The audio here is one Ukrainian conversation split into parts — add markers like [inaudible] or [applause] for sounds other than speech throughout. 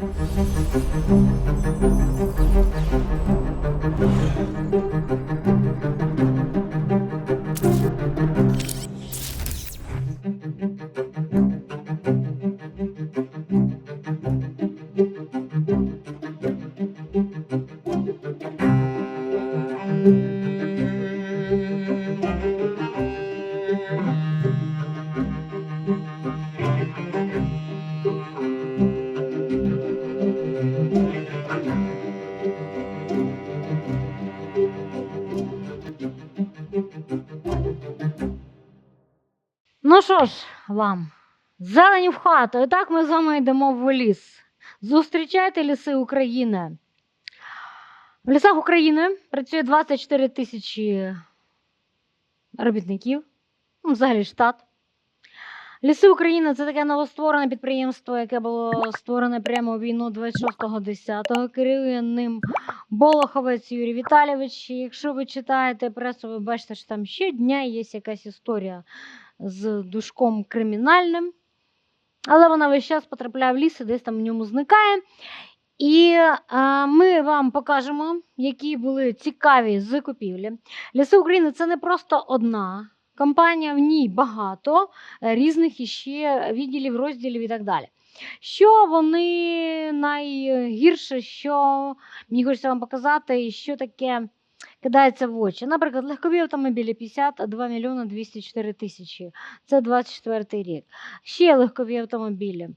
thank you що ж, вам, зелені в хату. І так ми з вами йдемо в ліс. Зустрічайте ліси України. В лісах України працює 24 тисячі робітників, ну, взагалі штат. Ліси України це таке новостворене підприємство, яке було створене прямо у війну 26.10. Керує ним Болоховець Юрій Віталійович. Якщо ви читаєте пресу, ви бачите, що там щодня є якась історія з душком кримінальним. Але вона весь час потрапляє в ліс і десь там в ньому зникає. І а, ми вам покажемо, які були цікаві закупівлі. Ліси України це не просто одна компанія, в ній багато е, різних іще відділів, розділів і так далі. Що вони найгірше, що мені хочеться вам показати, що таке кидається в очі. Наприклад, легкові автомобілі 52 мільйони 204 тисячі. Це 24 рік. Ще легкові автомобілі.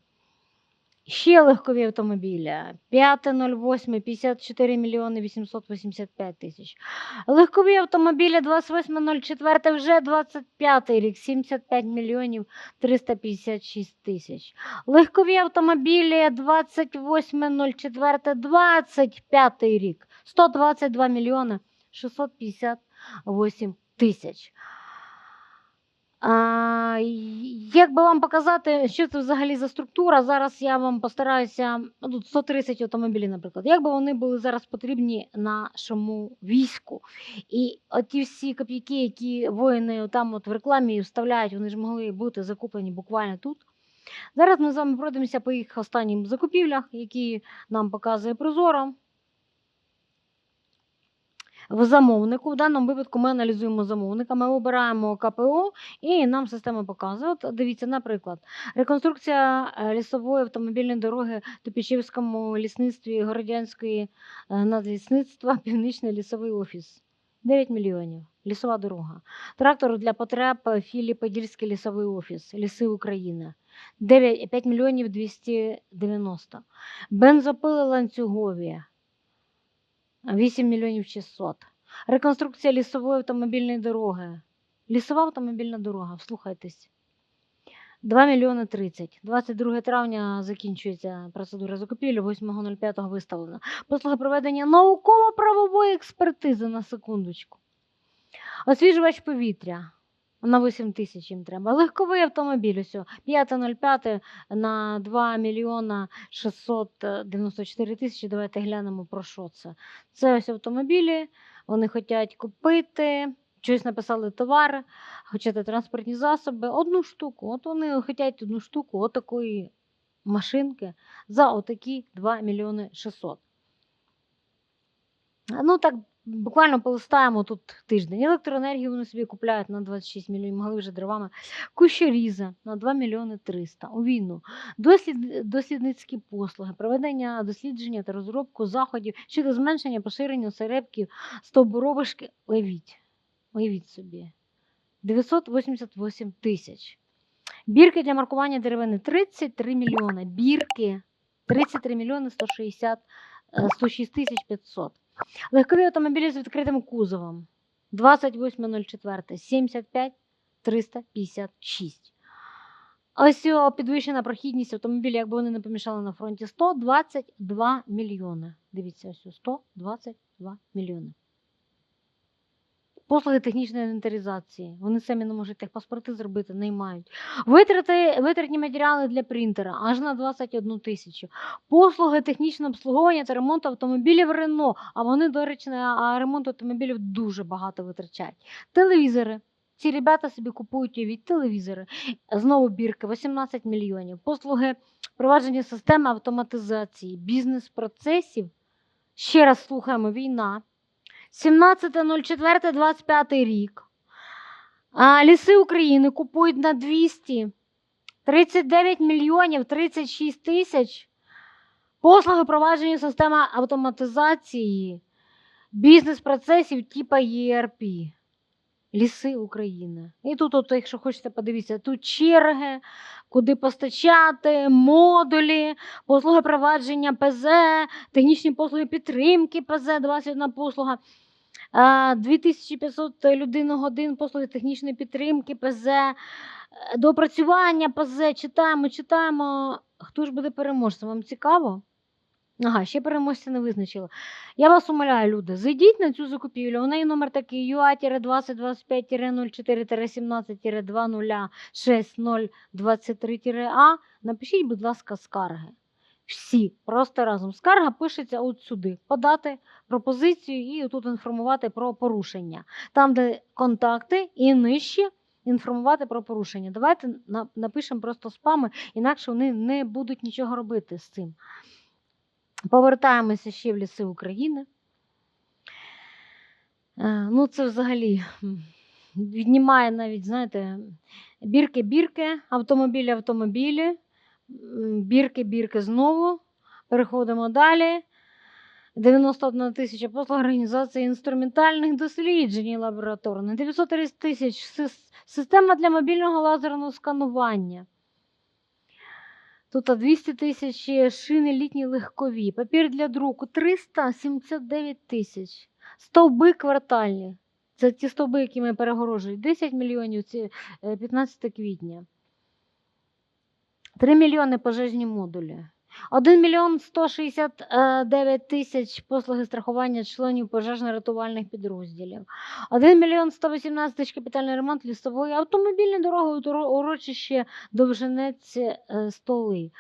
Ще легкові автомобілі. 5.08 54 мільйони 885 тисяч. Легкові автомобілі 28.04 вже 25 рік 75 мільйонів 356 тисяч. Легкові автомобілі 28.04 25 рік 122 мільйони 658 тисяч. А, як би вам показати, що це взагалі за структура? Зараз я вам постараюся. ну, Тут 130 автомобілів, наприклад. Як би вони були зараз потрібні нашому війську? І оті всі копійки, які воїни там от в рекламі вставляють, вони ж могли бути закуплені буквально тут. Зараз ми з вами пройдемося по їх останнім закупівлях, які нам показує Прозоро. В замовнику. В даному випадку ми аналізуємо замовника, ми обираємо КПО і нам система показує. От дивіться, наприклад, реконструкція е, лісової автомобільної дороги в Топічівському лісництві Городянської е, надлісництва [laughs] Північний лісовий офіс. 9 мільйонів. Лісова дорога. Трактор для потреб е, філії Подільський лісовий офіс, Ліси України. 9, 5 мільйонів 290. Бензопили ланцюгові. 8 мільйонів 600. Реконструкція лісової автомобільної дороги. Лісова автомобільна дорога, вслухайтесь. 2 мільйони 30. 22 травня закінчується процедура закупівлі, 8.05 виставлена. Послуги проведення науково-правової експертизи на секундочку. Освіжувач повітря. На 8 тисяч їм треба. Легковий автомобіль. Ось 5.05 на 2 мільйона 694 тисячі. Давайте глянемо про що це. Це ось автомобілі, вони хочуть купити, щось написали товар, хочете транспортні засоби, одну штуку. От вони хочуть одну штуку отакої машинки за отакі 2 мільйони 600. Ну так, буквально полистаємо тут тиждень. Електроенергію вони собі купляють на 26 мільйонів, могли вже дровами. Кущоріза на 2 мільйони 300 у війну. Дослід, дослідницькі послуги, проведення дослідження та розробку заходів щодо зменшення поширення осередків стовбуровишки. Уявіть, уявіть собі. 988 тисяч. Бірки для маркування деревини 33 мільйони. Бірки 33 мільйони 160, е, 106 тисяч 500. Легкові автомобілі з відкритим кузовом 28.04 75 356. Ось підвищена прохідність автомобілів, якби вони не помішали на фронті, 122 мільйони. Дивіться, ось 122 мільйони. Послуги технічної інвентаризації. Вони самі не можуть техпаспорти зробити, не мають. Витрати, витратні матеріали для принтера аж на 21 тисячу. Послуги технічного обслуговування та ремонту автомобілів Рено. А вони, до речі, на ремонт автомобілів дуже багато витрачають. Телевізори ці ребята собі купують від телевізори. Знову бірки 18 мільйонів. Послуги провадження системи автоматизації бізнес-процесів. Ще раз слухаємо війна. 17.04.25 рік. Ліси України купують на 200 39 мільйонів 36 тисяч. Послуги провадження системи автоматизації бізнес-процесів типа ERP. Ліси України. І тут, от, якщо хочете подивитися, тут черги, куди постачати, модулі, послуги провадження ПЗ, технічні послуги підтримки ПЗ, 21 послуга. А, 2500 людин-годин послуги технічної підтримки ПЗ, е, доопрацювання ПЗ. Читаємо, читаємо. Хто ж буде переможцем? Вам цікаво? Ага, ще переможця не визначила. Я вас умоляю, люди, зайдіть на цю закупівлю. У неї номер такий UA-2025-04-17-2023-А. Напишіть, будь ласка, скарги. Всі, просто разом. Скарга пишеться от сюди. Подати пропозицію і тут інформувати про порушення. Там, де контакти, і нижче інформувати про порушення. Давайте напишемо просто спами, інакше вони не будуть нічого робити з цим. Повертаємося ще в ліси України. Е, Ну, це взагалі віднімає навіть, знаєте, бірки-бірки, автомобілі-автомобілі, м, бірки-бірки знову. Переходимо далі. 91 тисяча послуг організації інструментальних досліджень і лабораторних. 930 тисяч система для мобільного лазерного сканування. Тут 200 тисяч шини літні легкові. Папір для друку 379 тисяч. Стовби квартальні. Це ті стовби, які ми перегорожують. 10 мільйонів це е, 15 квітня. 3 мільйони пожежні модулі. 1 мільйон 169 тисяч послуги страхування членів пожежно-рятувальних підрозділів. 1 мільйон 118 тисяч капітальний ремонт лісової автомобільної дороги урочище Довженець е, Столи.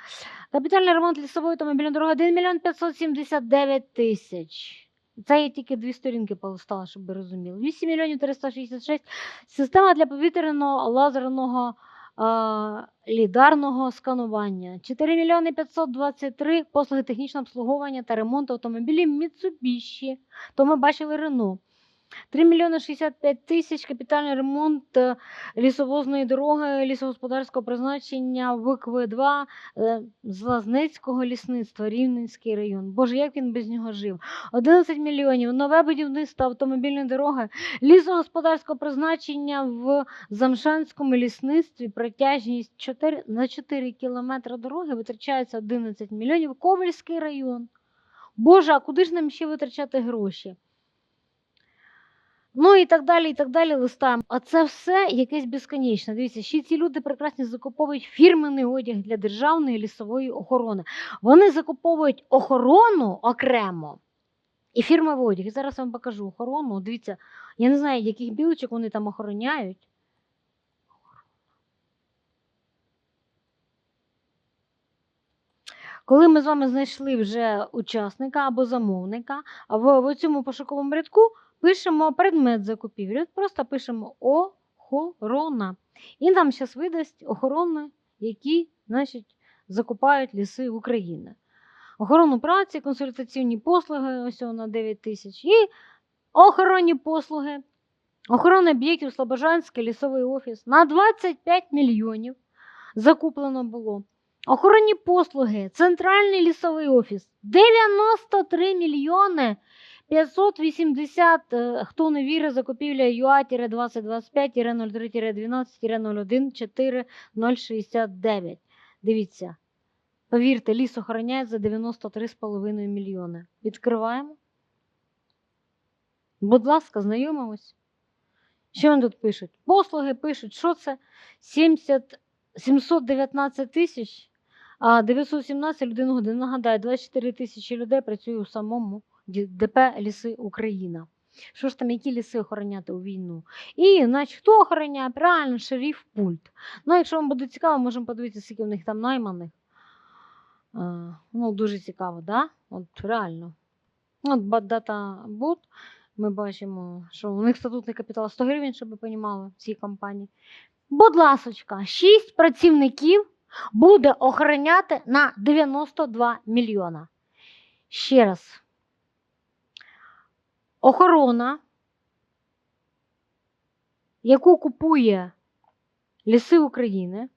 Капітальний ремонт лісової автомобільної дороги 1 мільйон 579 тисяч. Це я тільки дві сторінки полистала, щоб ви розуміли. 8 мільйонів 366. Система для повітряного лазерного лідарного сканування. 4 мільйони 523 послуги технічного обслуговування та ремонту автомобілів Mitsubishi. То ми бачили Renault. 3 мільйони 65 тисяч капітальний ремонт е, лісовозної дороги лісогосподарського призначення ВКВ-2 е, з Лазнецького лісництва, Рівненський район. Боже, як він без нього жив? 11 мільйонів. Нове будівництво автомобільної дороги лісогосподарського призначення в Замшанському лісництві. Протяжність 4, на 4 кілометри дороги витрачається 11 мільйонів. Ковальський район. Боже, а куди ж нам ще витрачати гроші? Ну і так далі, і так далі листаємо. А це все якесь безконечне. Дивіться, ще ці люди прекрасно закуповують фірменний одяг для державної лісової охорони. Вони закуповують охорону окремо і фірмовий одяг. І зараз вам покажу охорону. Дивіться, я не знаю, яких білочок вони там охороняють. Коли ми з вами знайшли вже учасника або замовника, а в, в цьому пошуковому рядку пишемо предмет закупівлі. Просто пишемо охорона. І нам зараз видасть охорони, які значить, закупають ліси України. Охорону праці, консультаційні послуги, ось на 9 тисяч, і охоронні послуги, охорона об'єктів Слобожанський лісовий офіс на 25 мільйонів закуплено було. Охоронні послуги, центральний лісовий офіс 93 мільйони 580, е, хто не вірить, закупівля ЮА-2025-03-12-01-4-069. Дивіться, повірте, ліс охороняє за 93,5 мільйони. Відкриваємо. Будь ласка, знайомимось. Що вони тут пишуть? Послуги пишуть, що це 70, 719 тисяч, а 917 людей на годину. Нагадаю, 24 тисячі людей працює у самому ДП Ліси Україна. Що ж там, які ліси охороняти у війну? І, значить, хто охороняє? Правильно, шериф пульт. Ну, якщо вам буде цікаво, можемо подивитися, скільки в них там найманих. А, ну, дуже цікаво, да? От реально. От дата бут. Ми бачимо, що у них статутний капітал 100 гривень, щоб ви в цій компанії. Будь ласочка, 6 працівників буде охороняти на 92 мільйона. Ще раз. Охорона, яку купує Ліси України,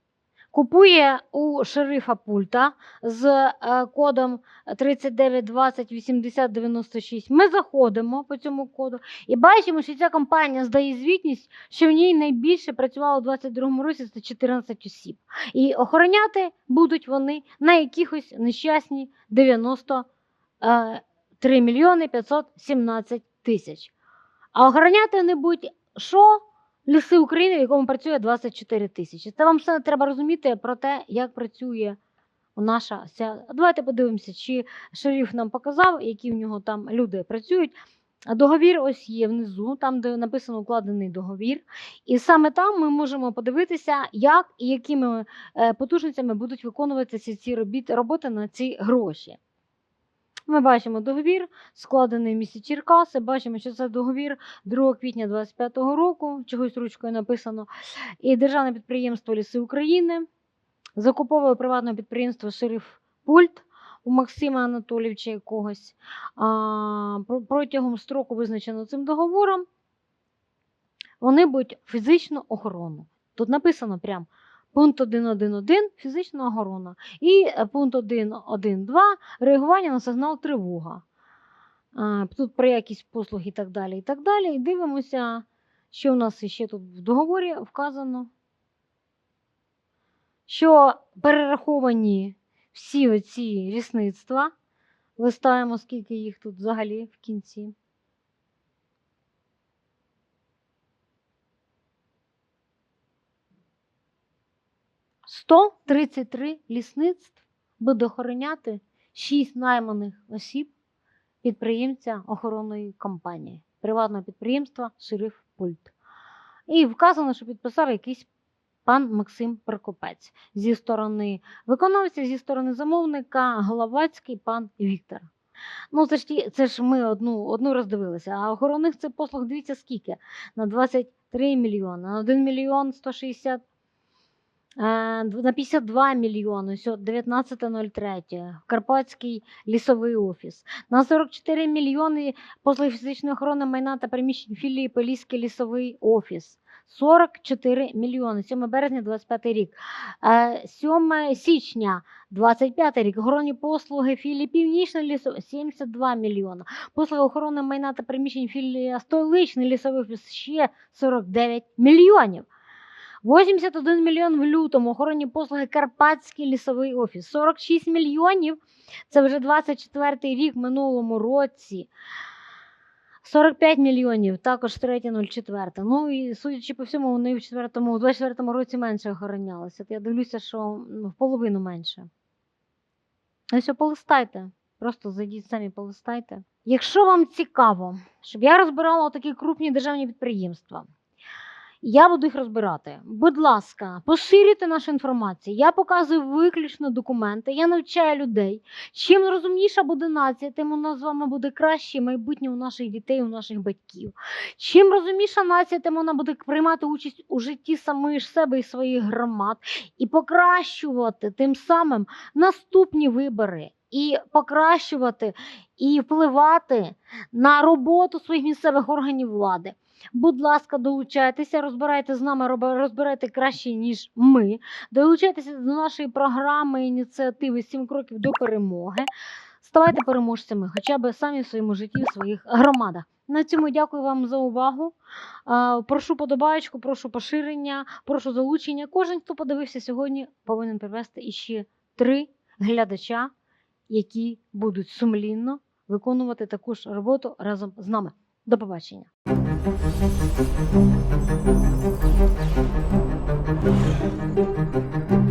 купує у шерифа пульта з е, кодом 39208096. Ми заходимо по цьому коду і бачимо, що ця компанія здає звітність, що в ній найбільше працювало у 2022 році це 14 осіб. І охороняти будуть вони на якихось нещасні 93 мільйони 517 тисяч. А охороняти вони будуть що? Ліси України, в якому працює 24 тисячі. Це вам все треба розуміти про те, як працює наша ця. Давайте подивимося, чи шериф нам показав, які в нього там люди працюють. А Договір ось є внизу, там, де написано укладений договір. І саме там ми можемо подивитися, як і якими е, потужностями будуть виконуватися ці роботи на ці гроші. Ми бачимо договір, складений в місті Черкаси. Бачимо, що це договір 2 квітня 2025 року, чогось ручкою написано. І державне підприємство Ліси України закуповує приватне підприємство Шериф Пульт у Максима Анатолійовича якогось а, протягом строку, визначеного цим договором. Вони будуть фізичну охорону. Тут написано прям пункт 1.1.1 фізична охорона. І е, пункт 1.1.2 реагування на сигнал тривога. Тут про якість послуг і так далі. І так далі. І дивимося, що у нас ще тут в договорі вказано. Що перераховані всі оці лісництва. Листаємо, скільки їх тут взагалі в кінці. Сто тридцять три лісництв буде охороняти 6 найманих осіб підприємця охоронної компанії, приватного підприємства Шериф Пульт. І вказано, що підписав якийсь пан Максим Прокопець зі сторони виконавця, зі сторони замовника Головацький пан Віктор. Ну, це ж, це ж ми одну, одну роздивилися, а охоронних це послуг дивіться скільки? На 23 мільйони, на 1 мільйон 160 Е, на 52 мільйони, ось от 19.03, Карпатський лісовий офіс. На 44 мільйони послуги фізичної охорони майна та приміщень філії Поліський лісовий офіс. 44 мільйони, 7 березня 25 рік. Е, 7 січня 25 рік. Охоронні послуги філії Північний лісовий 72 мільйона. Послуги охорони майна та приміщень філії Столичний лісовий офіс ще 49 мільйонів. 81 мільйон в лютому. Охоронні послуги Карпатський лісовий офіс. 46 мільйонів. Це вже 24 рік минулому році. 45 мільйонів, також 3.04. Ну і судячи по всьому, вони в 4-му, у 24-му році менше охоронялися. Я дивлюся, що ну, в половину менше. Ось полистайте. Просто зайдіть самі полистайте. Якщо вам цікаво, щоб я розбирала такі крупні державні підприємства, я буду їх розбирати. Будь ласка, поширюйте нашу інформацію. Я показую виключно документи, я навчаю людей. Чим розумніша буде нація, тим у нас з вами буде краще майбутнє у наших дітей, у наших батьків. Чим розумніша нація, тим вона буде приймати участь у житті самої ж себе і своїх громад і покращувати тим самим наступні вибори. І покращувати і впливати на роботу своїх місцевих органів влади. Будь ласка, долучайтеся, розбирайте з нами, розбирайте краще, ніж ми. Долучайтеся до нашої програми ініціативи «7 кроків до перемоги. Ставайте переможцями, хоча б самі в своєму житті, в своїх громадах. На цьому дякую вам за увагу. Прошу подобаєчку, прошу поширення, прошу залучення. Кожен, хто подивився сьогодні, повинен привести іще три глядача, які будуть сумлінно виконувати таку ж роботу разом з нами. До побачення. Thank you.